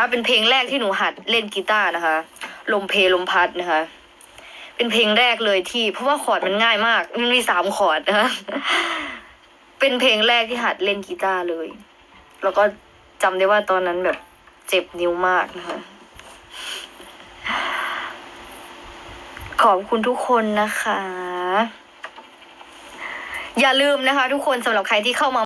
นะคะ เป็นเพลงแรกที่หนูหัดเล่นกีตาร์นะคะ ลมเพลลมพัดนะคะ เป็นเพลงแรกเลยที่ เพราะว่าคอร์ดมันง่ายมาก มันมีสามคอร์ดนะคะ เป็นเพลงแรกที่หัดเล่นกีตาร์เลย แล้วก็จำได้ว่าตอนนั้นแบบเจ็บนิ้วมากนะคะ ขอบคุณทุกคนนะคะ อย่าลืมนะคะ ทุกคนสำหรับใครที่เข้ามา